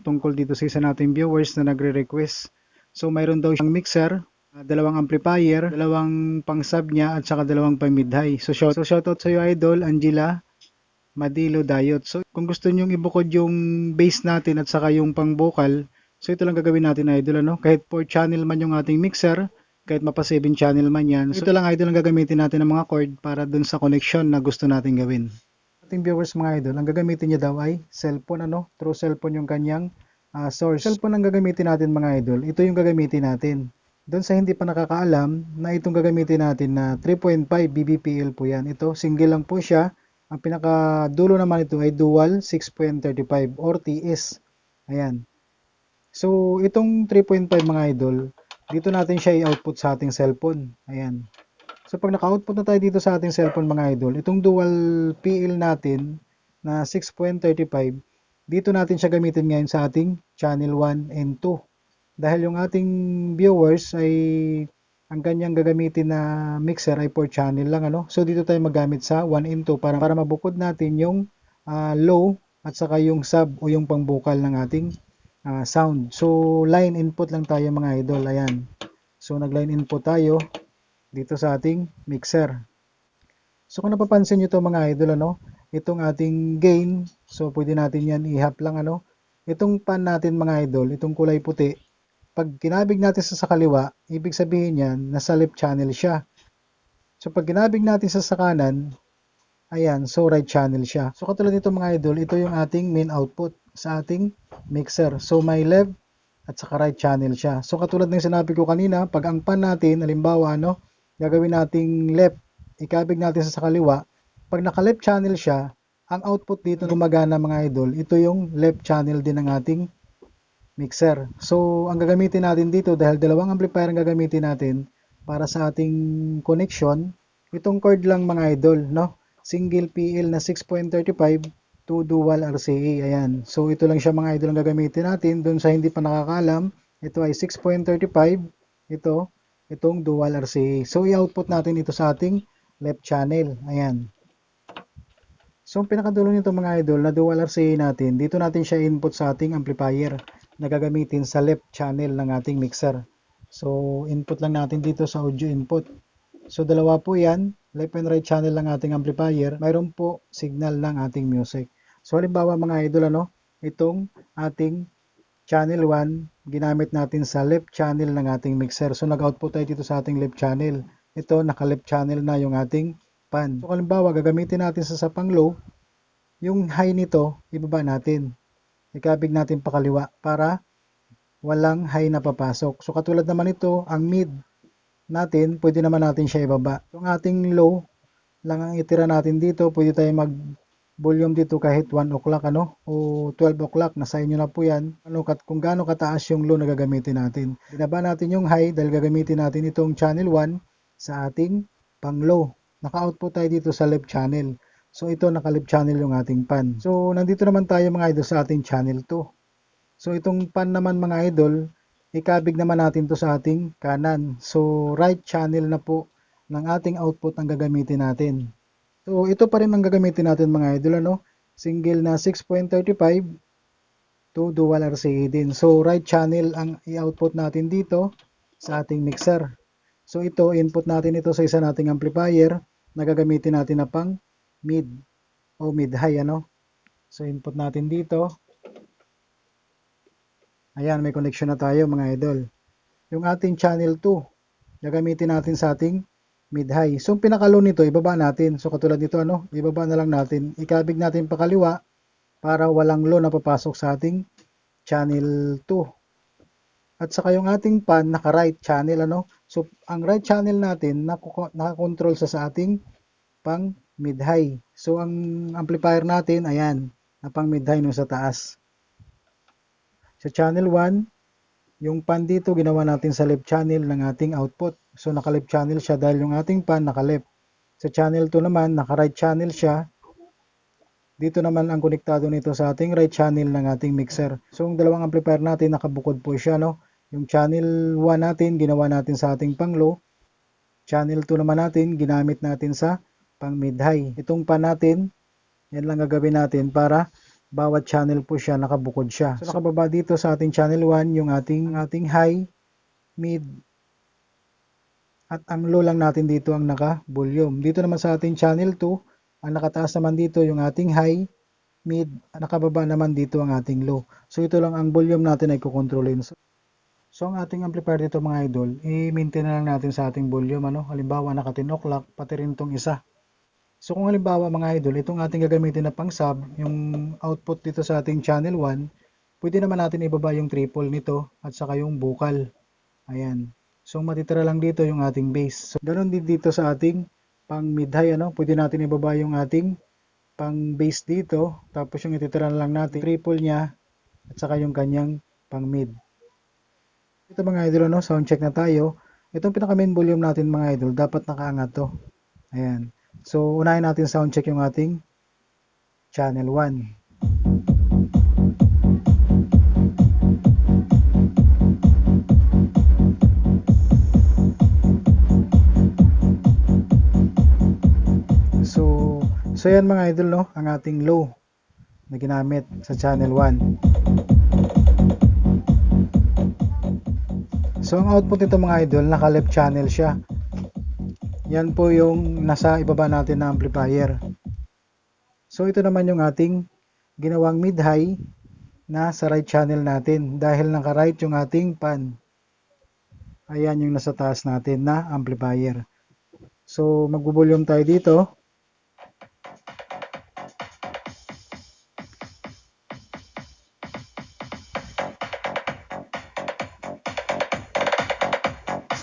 tungkol dito sa isa nating viewers na nagre-request. So mayroon daw siyang mixer, uh, dalawang amplifier, dalawang pang-sub niya at saka dalawang pang-mid-high. So shout, so shoutout sa iyo idol, Angela Madilo Dayot. So kung gusto niyo ibukod yung bass natin at saka yung pang-vocal, so ito lang gagawin natin idol ano. Kahit 4 channel man yung ating mixer, kahit mapa 7 channel man yan. So ito lang idol ang gagamitin natin ng mga chord para dun sa connection na gusto natin gawin ating viewers mga idol, ang gagamitin niya daw ay cellphone ano, through cellphone yung kanyang uh, source. Cellphone ang gagamitin natin mga idol, ito yung gagamitin natin. Doon sa hindi pa nakakaalam na itong gagamitin natin na 3.5 BBPL po yan. Ito, single lang po siya. Ang pinakadulo naman ito ay dual 6.35 or TS. Ayan. So, itong 3.5 mga idol, dito natin siya i-output sa ating cellphone. Ayan. So pag naka-output na tayo dito sa ating cellphone mga idol, itong dual PL natin na 6.35, dito natin siya gamitin ngayon sa ating channel 1 and 2. Dahil yung ating viewers ay ang kanyang gagamitin na mixer ay 4 channel lang ano. So dito tayo magamit sa 1 and 2 para para mabukod natin yung uh, low at saka yung sub o yung pang-vocal ng ating uh, sound. So line input lang tayo mga idol. Ayan. So nag-line input tayo dito sa ating mixer. So kung napapansin nyo to mga idol, ano, itong ating gain, so pwede natin yan ihap lang, ano, itong pan natin mga idol, itong kulay puti, pag kinabig natin sa sa kaliwa, ibig sabihin yan, nasa left channel siya. So pag kinabig natin sa sa kanan, ayan, so right channel siya. So katulad nito mga idol, ito yung ating main output sa ating mixer. So may left at saka right channel siya. So katulad ng sinabi ko kanina, pag ang pan natin, halimbawa, ano, gagawin nating left, ikabig natin sa kaliwa, pag naka left channel siya, ang output dito gumagana mga idol, ito yung left channel din ng ating mixer. So, ang gagamitin natin dito, dahil dalawang amplifier ang gagamitin natin para sa ating connection, itong cord lang mga idol, no? Single PL na 6.35 to dual RCA. Ayan. So, ito lang siya mga idol ang gagamitin natin. Doon sa hindi pa nakakalam, ito ay 6.35. Ito, itong dual RCA. So, i-output natin ito sa ating left channel. Ayan. So, pinakadulo nito mga idol na dual RCA natin, dito natin siya input sa ating amplifier na gagamitin sa left channel ng ating mixer. So, input lang natin dito sa audio input. So, dalawa po yan, left and right channel ng ating amplifier. Mayroon po signal ng ating music. So, halimbawa mga idol, ano, itong ating channel 1 ginamit natin sa left channel ng ating mixer. So nag-output tayo dito sa ating left channel. Ito naka left channel na yung ating pan. So halimbawa gagamitin natin sa sapang low, yung high nito ibaba natin. Ikabig natin pakaliwa para walang high na papasok. So katulad naman ito, ang mid natin, pwede naman natin siya ibaba. Yung ating low lang ang itira natin dito, pwede tayo mag volume dito kahit 1 o'clock ano? O 12 o'clock nasa inyo na po yan. Ano kat kung gaano kataas yung low na gagamitin natin. Binaba natin yung high dahil gagamitin natin itong channel 1 sa ating pang low naka-output tayo dito sa left channel. So ito naka left channel yung ating pan. So nandito naman tayo mga idol sa ating channel 2 so itong pan naman mga idol ikabig naman natin to sa ating kanan. So right channel na po ng ating output ang gagamitin natin So, ito pa rin ang gagamitin natin mga idol, ano? Single na 6.35 to dual RCA din. So, right channel ang i-output natin dito sa ating mixer. So, ito, input natin ito sa isa nating amplifier na gagamitin natin na pang mid o mid-high, ano? So, input natin dito. Ayan, may connection na tayo mga idol. Yung ating channel 2, gagamitin natin sa ating mid-high. So, pinakalo nito, ibaba natin. So, katulad nito, ano, ibaba na lang natin. Ikabig natin pakaliwa para walang low na papasok sa ating channel 2. At saka yung ating pan, naka-right channel, ano. So, ang right channel natin, nakakontrol sa sa ating pang mid-high. So, ang amplifier natin, ayan, na pang mid-high no sa taas. Sa channel 1, yung pan dito, ginawa natin sa left channel ng ating output. So, naka-left channel siya dahil yung ating pan naka-left. Sa channel 2 naman, naka-right channel siya. Dito naman ang konektado nito sa ating right channel ng ating mixer. So, yung dalawang amplifier natin, nakabukod po siya, no? Yung channel 1 natin, ginawa natin sa ating pang low. Channel 2 naman natin, ginamit natin sa pang mid-high. Itong pan natin, yan lang gagawin natin para bawat channel po siya nakabukod siya. So nakababa dito sa ating channel 1 yung ating ating high, mid at ang low lang natin dito ang naka-volume. Dito naman sa ating channel 2, ang nakataas naman dito yung ating high, mid, nakababa naman dito ang ating low. So ito lang ang volume natin ay kukontrolin. So, so ang ating amplifier dito mga idol, i-maintain na lang natin sa ating volume. Ano? Halimbawa naka 10 o'clock, pati rin itong isa. So kung halimbawa mga idol, itong ating gagamitin na pang sub, yung output dito sa ating channel 1, pwede naman natin ibaba yung triple nito at saka yung vocal. Ayan. So matitira lang dito yung ating bass. So ganoon din dito sa ating pang mid high ano, pwede natin ibaba yung ating pang bass dito, tapos yung ititira lang natin triple niya at saka yung kanyang pang mid. Ito mga idol ano, sound check na tayo. Itong pinaka main volume natin mga idol, dapat nakaangat to. Ayan. So unahin natin sound check yung ating channel 1. So yan mga idol no, ang ating low na ginamit sa channel 1. So ang output nito mga idol, naka left channel siya. Yan po yung nasa ibaba natin na amplifier. So ito naman yung ating ginawang mid-high na sa right channel natin dahil naka-right yung ating pan. Ayan yung nasa taas natin na amplifier. So magbo-volume tayo dito.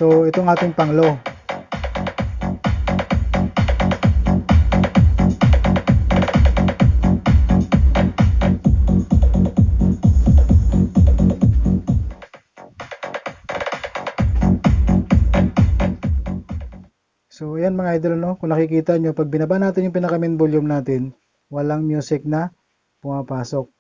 So itong ating pang low. So ayan mga idol no, kung nakikita nyo, pag binaba natin yung pinaka main volume natin, walang music na pumapasok.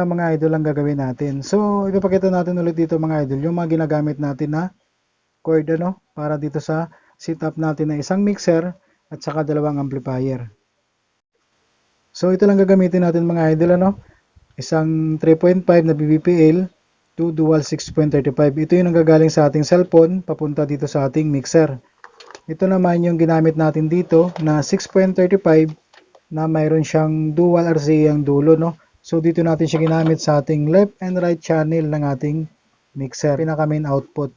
Lang mga idol ang gagawin natin. So, ipapakita natin ulit dito mga idol, yung mga ginagamit natin na cord ano, para dito sa setup natin na isang mixer at saka dalawang amplifier. So, ito lang gagamitin natin mga idol ano, isang 3.5 na BBPL to dual 6.35. Ito yung nanggagaling sa ating cellphone papunta dito sa ating mixer. Ito naman yung ginamit natin dito na 6.35 na mayroon siyang dual RCA ang dulo no. So dito natin siya ginamit sa ating left and right channel ng ating mixer, pinaka main output.